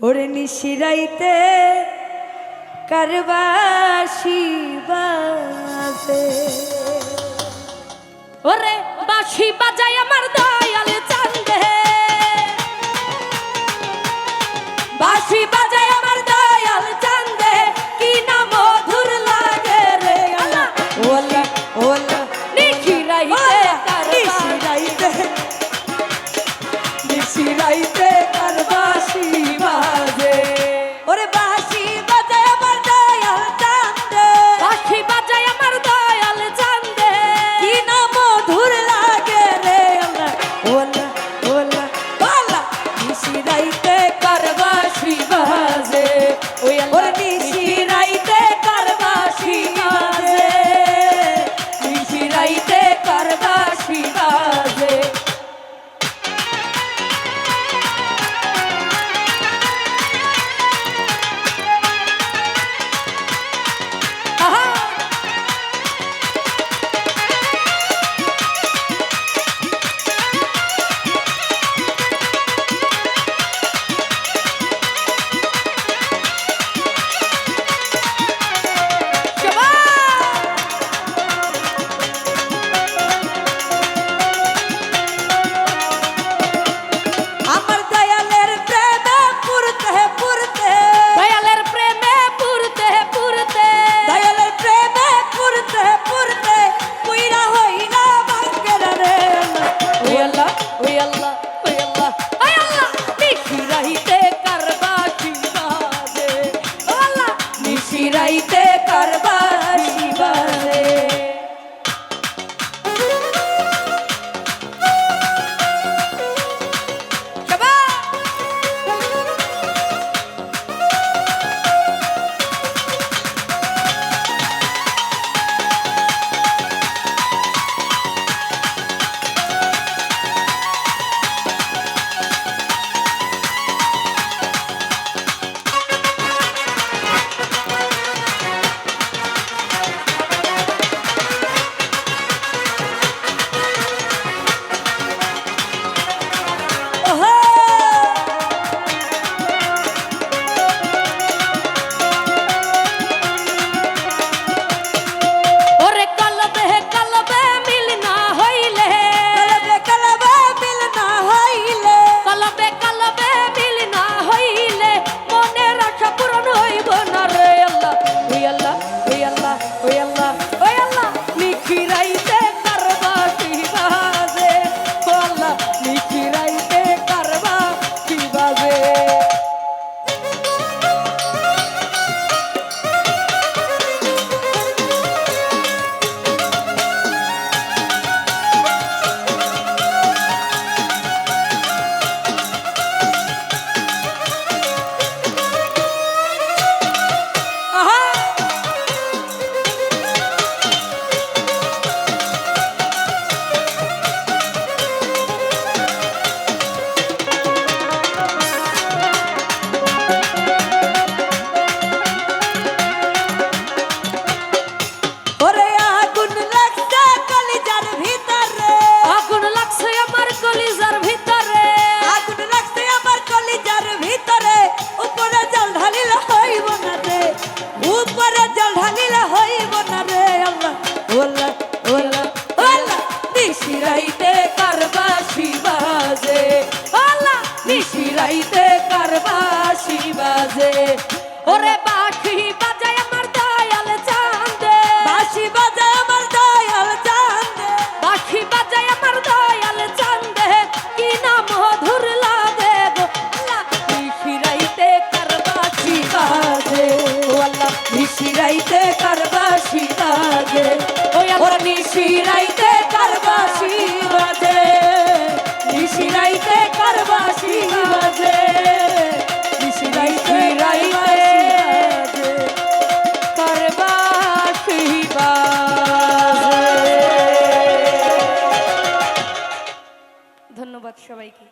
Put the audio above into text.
ওরে নিশিরাইতে কারবাসি বাজে। ওরে বাসি বাজায় আমার দল। গাইতে কার বাসি বাজে ওরে পাখি বাজায় আমার দয়াল চান্দে। বাসি বাজায় আমার দয়াল চান্দে। পাখি বাজায় আমার দয়াল চান্দে। কি না মধুর লাগে গো। আল্লাহ ফিরাইতে কার বাসি বাজে ও আল্লাহ ফিরাইতে কার বাজে ও আল্লাহ ফিরাইতে সবাইকে।